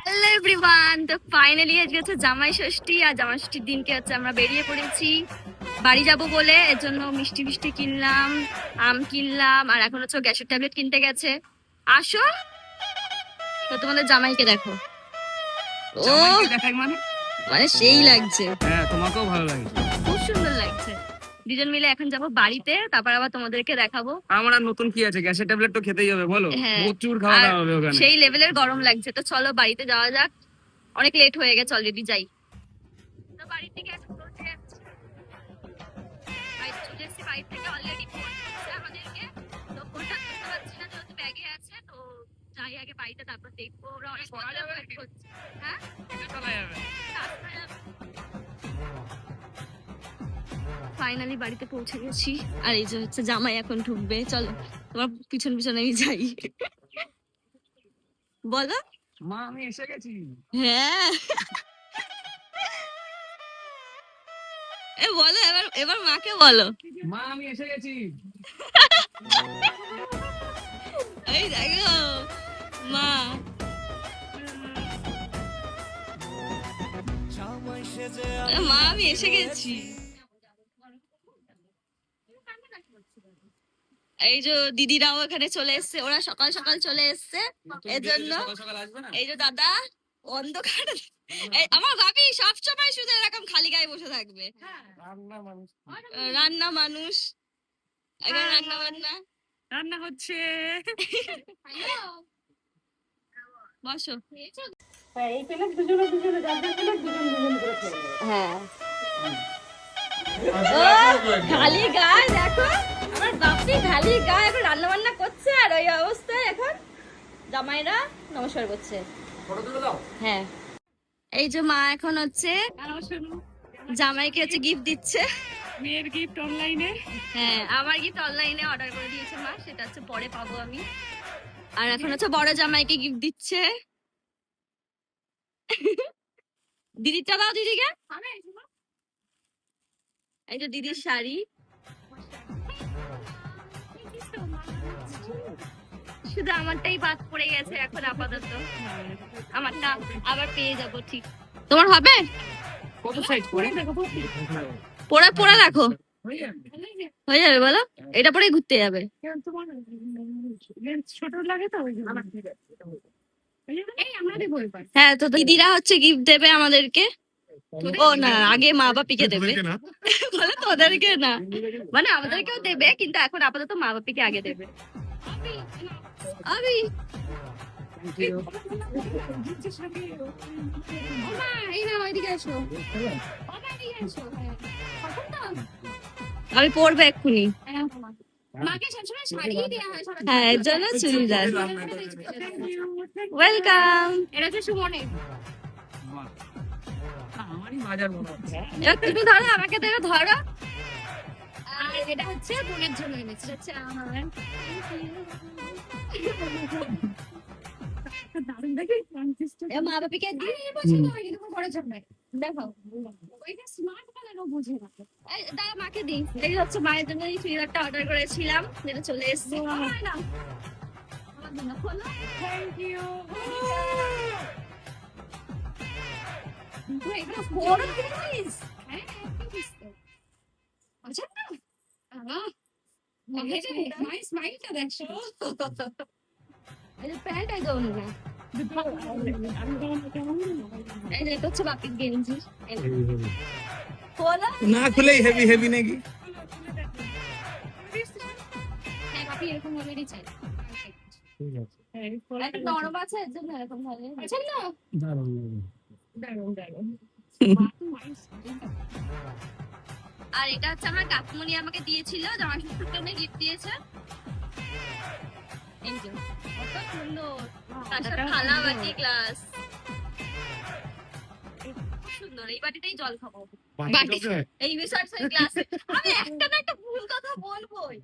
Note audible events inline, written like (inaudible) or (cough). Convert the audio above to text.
Hello everyone তো finally আজকে হচ্ছে জামাই ষষ্ঠী আর জামাই ষষ্ঠীর দিনকে হচ্ছে আমরা বেরিয়ে পড়েছি। বাড়ি যাব বলে এর জন্য মিষ্টি মিষ্টি কিনলাম আম কিনলাম আর এখন হচ্ছে গ্যাসের ট্যাবলেট কিনতে গেছে। আসো তো তোমাদের জামাইকে দেখো। ও মানে? মানে সেই লাগছে। হ্যাঁ তোমাকেও ভালো লাগে খুব সুন্দর লাগছে। দুজন মিলে এখন যাব বাড়িতে তারপর আবার তোমাদেরকে দেখাবো আমার আর নতুন কি আছে গ্যাসের ট্যাবলেট তো খেতেই হবে বলো হ্যাঁ। প্রচুর খাওয়া দাওয়া হবে ওখানে সেই লেভেলের গরম লাগছে তো চলো বাড়িতে যাওয়া যাক অনেক লেট হয়ে গেছে অলরেডি যাই তো বাড়ির থেকে এখন বলতে যাচ্ছি। চলে এসেছি, বাড়ি থেকে already ফোন করছে আমাদেরকে। তো ফোনটা ধরতে পারছি না, যেহেতু ব্যাগে আছে, তো যাই আগে বাড়িতে, তারপর দেখব। ওরা অনেক। হ্যাঁ? ফাইনালি বাড়িতে পৌঁছে গেছি। আর এই যে হচ্ছে জামাই এখন ঢুকবে। চলো তোমার পিছন পিছন আমি যাই। বলো। মা আমি এসে গেছি। হ্যাঁ। এ বলো এবার এবার মাকে বলো। মা আমি এসে গেছি। এই দেখো মা। মা আমি এসে গেছি। এই যে দিদিরাও এখানে চলে এসছে ওরা সকাল সকাল চলে এসছে। আসবে না? এই যে দাদা অন্ধকার। আমার ভাবি সব সময় শুধু এরকম খালি গায়ে বসে থাকবে। রান্না মানুষ। রান্না রান্না বান্না। রান্না হচ্ছে। বসো। হ্যাঁ এই প্লেট দুজনে দুজনে যার যার দুজন দুজন করে হ্যাঁ। খালি গায়ে দেখো। খালি গায়ে এখন রান্না বান্না করছে আর ওই অবস্থায় এখন জামাইরা নমস্কার করছে। ফটো তুলে দাও। হ্যাঁ। এই যে মা এখন হচ্ছে জামাইকে হচ্ছে গিফট দিচ্ছে। মেয়ের গিফট অনলাইনে হ্যাঁ আমার গিফট অনলাইনে অর্ডার করে দিয়েছে মা সেটা হচ্ছে পরে পাবো আমি। আর এখন হচ্ছে বড় জামাইকে গিফট দিচ্ছে। দিদিটা দাও দিদিকে। এই যে দিদির শাড়ি। শুধু আমারটাই বাদ পড়ে গেছে এখন আপাতত। আমারটা আবার পেয়ে যাব ঠিক। তোমার হবে? কত সাইজ করে পড়া পড়া রাখো হয়ে যাবে বলো? এটা পরেই ঘুরতে যাবে। ছোট লাগে তো হয়ে হ্যাঁ তো দিদিরা হচ্ছে গিফট দেবে আমাদেরকে। ও না আগে মা বাপিকে দেবে। বলে তোদেরকে না। মানে আমাদেরকেও দেবে কিন্তু এখন আপাতত মা বাপিকে আগে দেবে। আমি এই এসো। এদিকে এসো পড়বে এক্ষুনি। হ্যাঁ, মাকে সবসময় শাড়িই দেওয়া হয় হ্যাঁ এর জন্য চুড়িদার. ওয়েলকাম এটা হচ্ছে সুমনের বাহ। আমারই বাজার মনে হচ্ছে। এবার তুমি ধরো আমাকে দেবে ধরো। এটা হচ্ছে বোনের জন্য এনেছি। হচ্ছে আমার দারুণ দেখি মা বাপিকে দি এই বছর তো হয়নি তোমার বড় জন্য দেখো ওইটা স্মার্ট কালার বুঝে না। দাঁড়া মাকে দিই। এই হচ্ছে মায়ের জন্য এই চুড়িদারটা অর্ডার করেছিলাম যেটা চলে এসেছে। থ্যাংক ইউ এটা হ্যাঁ? স্মাইলটা দেখছ। প্যান্ট দৌড় না। না খুলেই হেভি হেভি নাকি? হ্যাঁ এরকম অলরেডি চাই আছে। একটা নরম আছে এর জন্য এরকম ভালো পছন্দ দারুণ দারুণ। দারুণ (laughs) আর এটা হচ্ছে আমার কাকুমনি আমাকে দিয়েছিল জামা গিফট দিয়েছে। এই যে, কত সুন্দর। তার সাথে থালা বাটি গ্লাস। সুন্দর এই বাটিতেই জল খাব। বাটি। এই বিষয় গ্লাস আমি একটা না একটা ভুল কথা বলবোই।